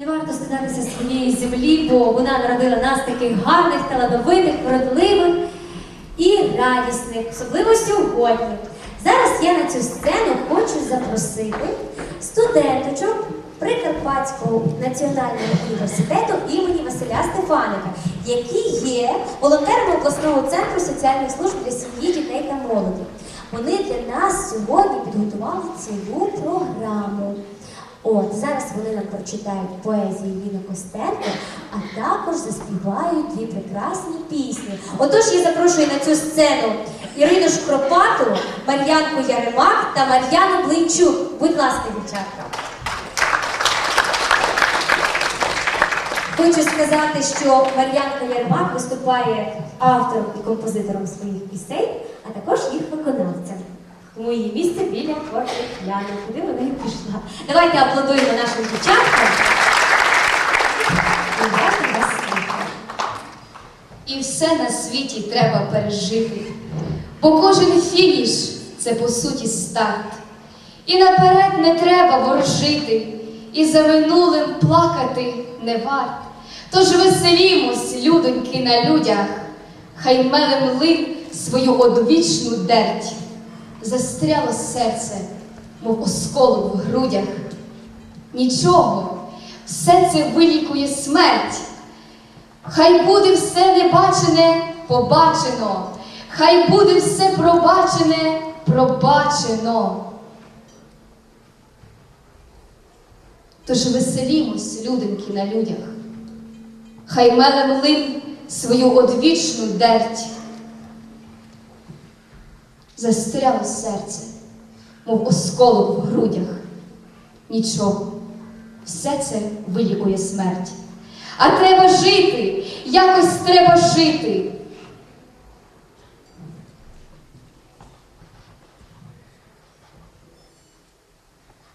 Не варто стидатися своєї землі, бо вона народила нас таких гарних, талановитих, вродливих і радісних, особливо сьогодні. Зараз я на цю сцену хочу запросити студенточок Прикарпатського національного університету імені Василя Стефаника, які є волонтерами обласного центру соціальних служб для сім'ї, дітей та молоді. Вони для нас сьогодні підготували цілу програму. От зараз вони нам прочитають поезію Ліни Костенко, а також заспівають дві прекрасні пісні. Отож я запрошую на цю сцену Ірину Шкропату, Мар'янку Яремак та Мар'яну Блинчук. Будь ласка, дівчатка. Хочу сказати, що Мар'янка Ярмак виступає автором і композитором своїх пісень, а також їх виконавцем. Тому її місце біля фортепіано, куди вона і пішла. Давайте аплодуємо нашим дівчаткам. І все на світі треба пережити, бо кожен фініш це по суті старт. І наперед не треба ворожити, і за минулим плакати не варт. Тож веселімось, людоньки на людях, хай мелем млин свою одвічну дерть. Застряло серце, мов осколок в грудях. Нічого, все це вилікує смерть. Хай буде все небачене побачено, хай буде все пробачене пробачено. Тож веселімось, люденьки на людях, хай меле млин свою одвічну дерть. Застряло серце, мов осколок в грудях. Нічого, все це вилікує смерть. А треба жити, якось треба жити.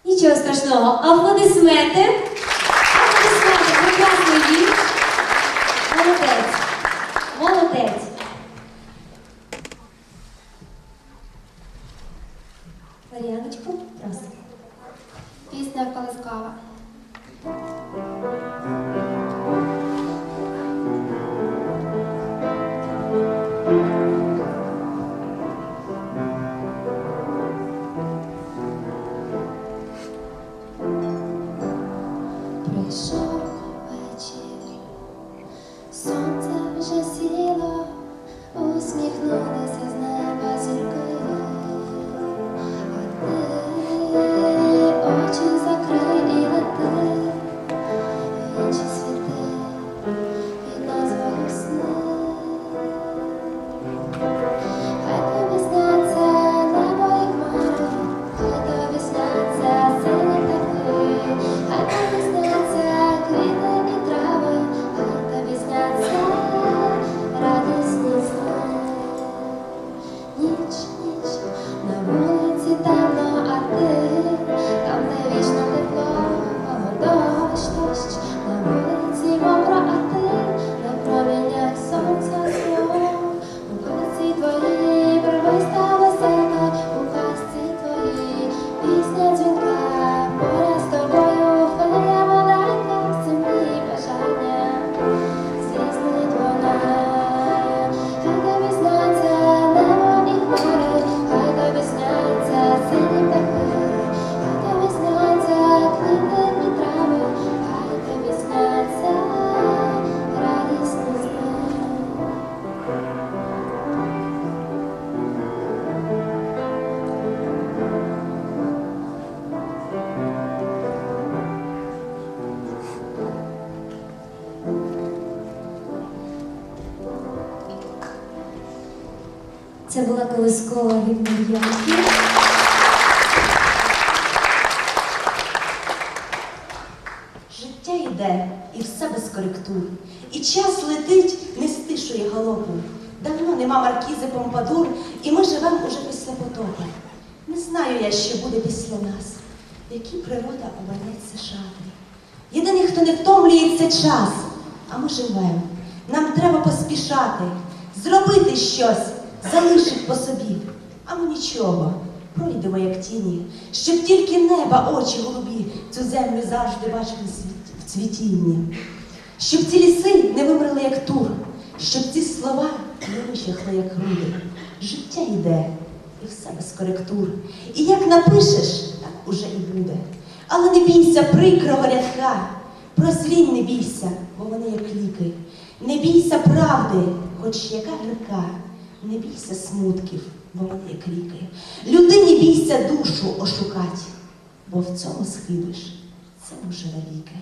Нічого страшного, аплодисменти. soul. Christ, Christ. Це була колискова від Мар'янки. Життя йде і все без коректур. І час летить, не стишує галопу. Давно нема маркізи Помпадур, і ми живемо уже після потопу. Не знаю я, що буде після нас, які природа обернеться шати. Єдиний, хто не втомлює, це час, а ми живемо. Нам треба поспішати, зробити щось, залишить по собі. А ми нічого, пройдемо як тіні, щоб тільки неба очі голубі цю землю завжди бачили в цвітінні. Щоб ці ліси не вимерли, як тур, щоб ці слова не вичахли, як груди. Життя йде, і все без коректур. І як напишеш, так уже і буде. Але не бійся прикрого рядка, прозрінь не бійся, бо вони як ліки. Не бійся правди, хоч яка гірка, не бійся смутків, бо вони як ліки. Людині бійся душу ошукать, бо в цьому схибиш, це вже навіки.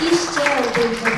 І ще один